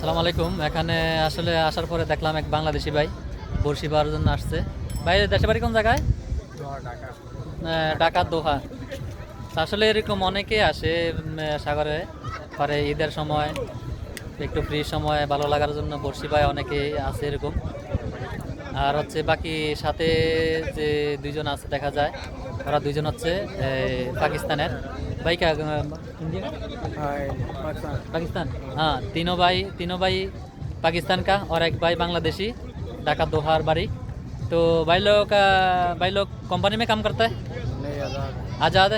সালাম আলাইকুম। এখানে আসলে আসার পরে দেখলাম এক বাংলাদেশি ভাই বড়শি পাওয়ার জন্য আসছে। ভাই দেশে বাড়ি কোন জায়গায়? ঢাকা। দোহা। আসলে এরকম অনেকে আসে সাগরে। পরে ঈদের সময় একটু ফ্রি সময় ভালো লাগার জন্য বড়শি পায় অনেকে আছে এরকম। আর হচ্ছে বাকি সাথে যে দুইজন আছে দেখা যায় ওরা দুইজন হচ্ছে এই, পাকিস্তানের বাইকা ইন্ডিয়া पाकिस्तान हाँ तीनों भाई तीनों भाई पाकिस्तान का और एक भाई बांग्लादेशी ढाका दोहार बारी तो भाई लोग का भाई लोग কোম্পানি में काम करता है আজাদ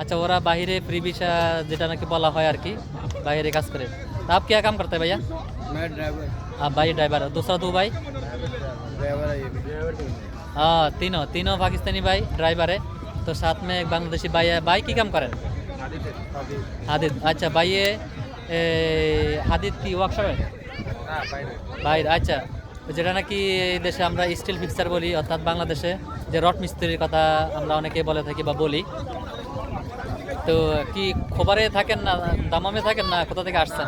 আচ্ছা ওরা বাইরে ফ্রি ভিসা যেটা নাকি বলা হয় আর কি বাইরে কাজ করে तो आप क्या काम करते हैं भैया मैं ड्राइवर आप भाई ड्राइवर दूसरा दो भाई ड्राइवर है ये भी हाँ तीनों तीनों पाकिस्तानी भाई ड्राइवर है तो साथ में एक बांग्लादेशी भाई है भाई की काम करें अभी হাদিদ। আচ্ছা ভাইয়ে এ, হাদিদ কি ওয়ার্কশপে বাইরে। আচ্ছা। যেটা নাকি দেশে আমরা স্টিল ফিক্সার বলি অর্থাৎ বাংলাদেশে যে রড মিস্ত্রির কথা আমরা অনেকে বলে থাকি বা বলি। তো কি খোবারে থাকেন না দামামে থাকেন না? কোথা থেকে আসছেন?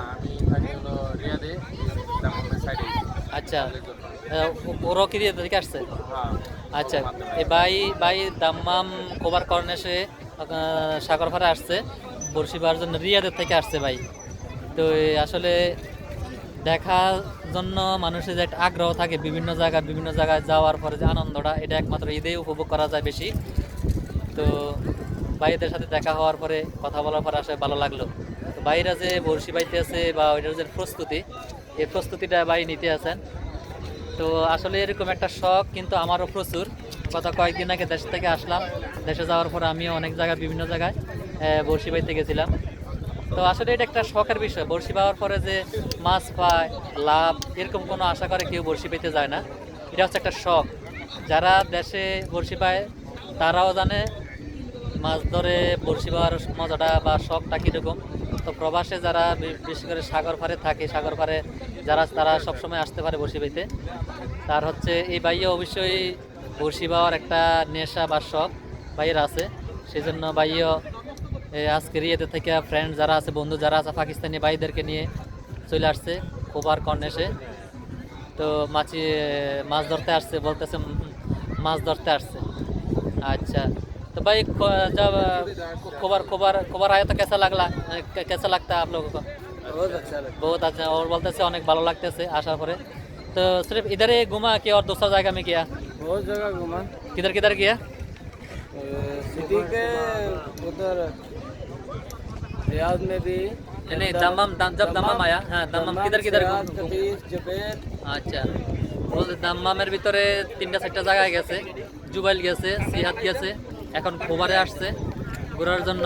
আচ্ছা। আহ, ও- কি থেকে আসছে? হ্যাঁ। আচ্ছা এই ভাই ভাই দাম্মাম কোবার কর্নেশে সাগর ফারে আসছে। বড়শি পাওয়ার জন্য রিয়াদের থেকে আসছে ভাই। তো আসলে দেখার জন্য মানুষের যে একটা আগ্রহ থাকে বিভিন্ন জায়গায় বিভিন্ন জায়গায় যাওয়ার পরে যে আনন্দটা, এটা একমাত্র ঈদেই উপভোগ করা যায় বেশি। তো ভাইদের সাথে দেখা হওয়ার পরে কথা বলার পরে আসলে ভালো লাগল। তো ভাইরা যে বড়শি বাইতে আছে বা ওইটার যে প্রস্তুতি, এই প্রস্তুতিটা ভাই নিতে আছেন। তো আসলে এরকম একটা শখ কিন্তু আমারও প্রচুর। গত কয়েকদিন আগে দেশ থেকে আসলাম। দেশে যাওয়ার পর আমিও অনেক জায়গায়, বিভিন্ন জায়গায় বড়শি বাইতে গেছিলাম। তো আসলে এটা একটা শখের বিষয়। বড়শি পাওয়ার পরে যে মাছ পায়, লাভ, এরকম কোনো আশা করে কেউ বড়শি পেতে যায় না। এটা হচ্ছে একটা শখ। যারা দেশে বড়শি পায়, তারাও জানে মাছ ধরে বড়শি পাওয়ার মজাটা বা শখটা কীরকম। তো প্রবাসে যারা বিশেষ করে সাগর পাড়ে থাকে, সাগর পাড়ে যারা, তারা সবসময় আসতে পারে বড়শি পেতে তার হচ্ছে এই বাইয়ে অবশ্যই বড়শি পাওয়ার একটা নেশা বা শখ বাইয়ের আছে সেই জন্য বাইয়েও এই আজকে রিয়েতে থেকে ফ্রেন্ড যারা আছে বন্ধু যারা আছে পাকিস্তানি ভাইদেরকে নিয়ে চলে আসছে কোবার কর্নেশে তো মাছি মাছ ধরতে আসছে বলতেছে উম, মাছ ধরতে আসছে अच्छा तो भाई ख- जब खबर खबर खबर आया तो कैसा लगला कै- कैसा लगता है आप लोगों को बहुत अच्छा लगा बहुत अच्छा और बोलते से अनेक ভালো লাগতেছে আসার পরে तो सिर्फ इधर ही घुमा कि और दूसरा जगह में किया बहुत जगह घूमा किधर किधर किया सिटी के उधर रियाद में भी नहीं, नहीं दमम दम, जब दमम आया हाँ दमम किधर किधर घूम- घूम- জবের আচ্ছা বলতে দাম্মামের ভিতরে তিনটা চারটা জায়গায় গেছে জুবাইল গেছে সিহাত গেছে এখন খোবারে আসছে ঘোরার জন্য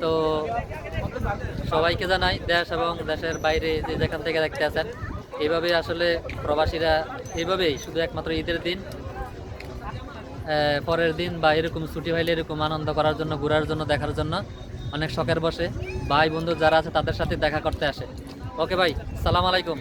তো সবাইকে জানাই দেশ এবং দেশের বাইরে যে যেখান থেকে দেখতে আছেন এইভাবে আসলে প্রবাসীরা এইভাবেই, শুধু একমাত্র ঈদের দিন পরের দিন বা এরকম ছুটি হইলে এরকম আনন্দ করার জন্য, ঘোরার জন্য, দেখার জন্য অনেক শখের বসে। ভাই, বন্ধু যারা আছে তাদের সাথে দেখা করতে আসে। ওকে ভাই, সালাম আলাইকুম।